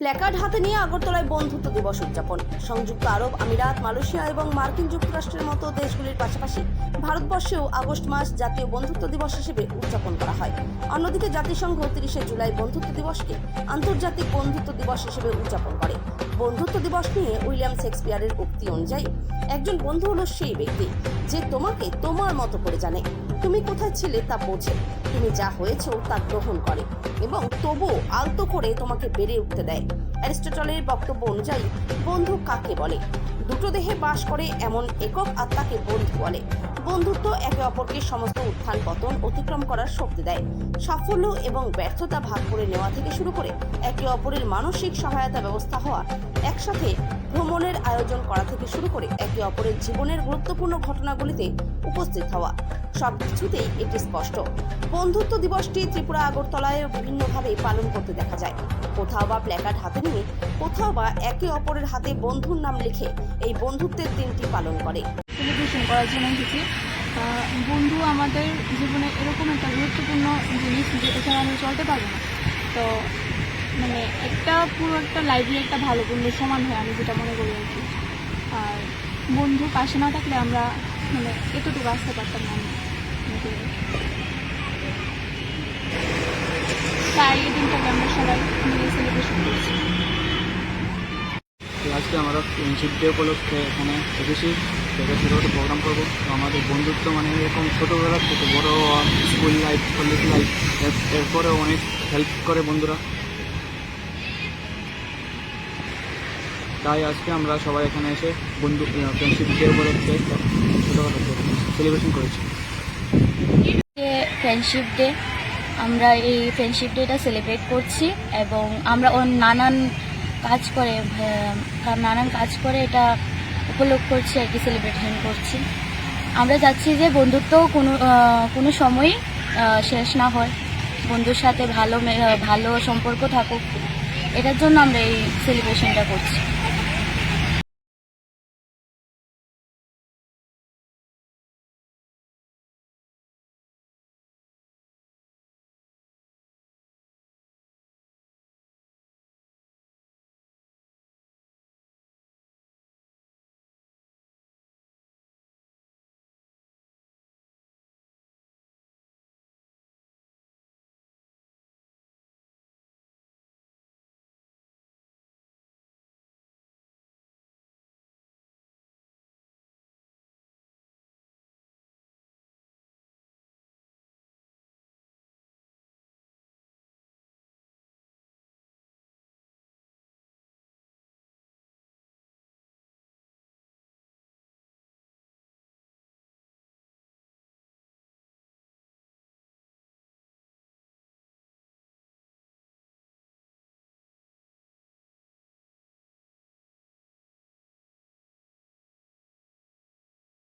Placard হাতে নিয়ে আগরতলায় বন্ধুত্ব দিবস উদযাপন। সংযুক্ত আরব আমিরাত, মালয়েশিয়া এবং মার্কিন যুক্তরাষ্ট্রের মতো দেশগুলির পাশাপাশি ভারতবর্ষেও আগস্ট মাস জাতীয় বন্ধুত্ব দিবস হিসেবে উদযাপন করা হয়। অন্যদিকে জাতিসংঘ তিরিশে জুলাই বন্ধুত্ব দিবসকে আন্তর্জাতিক বন্ধুত্ব দিবস হিসেবে উদযাপন করে। বন্ধুত্ব দিবস নিয়ে উইলিয়াম শেক্সপিয়ারের উক্তি অনুযায়ী, একজন বন্ধু হলো সেই ব্যক্তি যে তোমাকে তোমার মতো করে জানে। তুমি কোথায় ছিলে তা বোঝে। তুমি যা হয়েছো তা গ্রহণ করে এবং তবুও আলতো করে তোমাকে বেড়ে উঠতে দেয়। অ্যারিস্টটলের বক্তব্য অনুযায়ী, বন্ধু কাকে বলে? দুটো দেহে বাস করে এমন একক আত্মাকে বন্ধু বলে। বন্ধুত্ব একে অপরকে সমস্ত উত্থান পতন অতিক্রম করার শক্তি দেয়। সাফল্য এবং ব্যর্থতা ভাগ করে নেওয়া থেকে শুরু করে একে অপরের মানসিক সহায়তা ব্যবস্থা হওয়া, একসাথে ভ্রমণের আয়োজন করা থেকে শুরু করে একে অপরের জীবনের গুরুত্বপূর্ণ ঘটনাগুলিতে উপস্থিত হওয়া, সব কিছুতেই এটি স্পষ্ট। বন্ধুত্ব দিবসটি ত্রিপুরা, আগরতলায় বিভিন্নভাবে পালন করতে দেখা যায়। কোথাও বা প্ল্যাকার্ড হাতে নিয়ে, কোথাও বা একে অপরের হাতে বন্ধুর নাম লিখে এই বন্ধুত্বের দিনটি পালন করে। সেলিব্রেশন করার জন্য এসেছি। বন্ধু আমাদের জীবনে এরকম একটা গুরুত্বপূর্ণ জিনিস যেটা ছাড়া আমরা চলতে পারব না। তো মানে একটা পুরো একটা লাইফে একটা ভালো বন্ধু সমান হয় আমি যেটা মনে করি আর কি। আর বন্ধু পাশে না থাকলে আমরা মানে এতটুকু আসতে পারতাম না তাই এই দিনটাকে আমরা সবাই মিলে সেলিব্রেশন করছি। আজকে আমরা ফ্রেন্ডশিপ ডে উপলক্ষে এখানে এসেছি। থেকে ছোটো প্রোগ্রাম করব। তো আমাদের বন্ধুত্ব মানে এরকম ছোটোবেলা থেকে বড় স্কুল লাইফ কলেজ লাইফ এরপরে অনেক হেল্প করে বন্ধুরা। তাই আজকে আমরা সবাই এখানে এসে বন্ধু ফ্রেন্ডশিপ ডে উপলক্ষে ছোটোবেলা সেলিব্রেশন করেছি। ফ্রেন্ডশিপ ডে আমরা এই ফ্রেন্ডশিপ ডেটা সেলিব্রেট করছি এবং আমরা ওর নানান কাজ করে নানান কাজ করে এটা উপলক্ষ করছি আর কি সেলিব্রেশন করছি। আমরা চাচ্ছি যে বন্ধুত্ব কোনো কোনো সময়ই শেষ না হয়। বন্ধুর সাথে ভালো ভালো সম্পর্ক থাকুক। এটার জন্য আমরা এই সেলিব্রেশনটা করছি।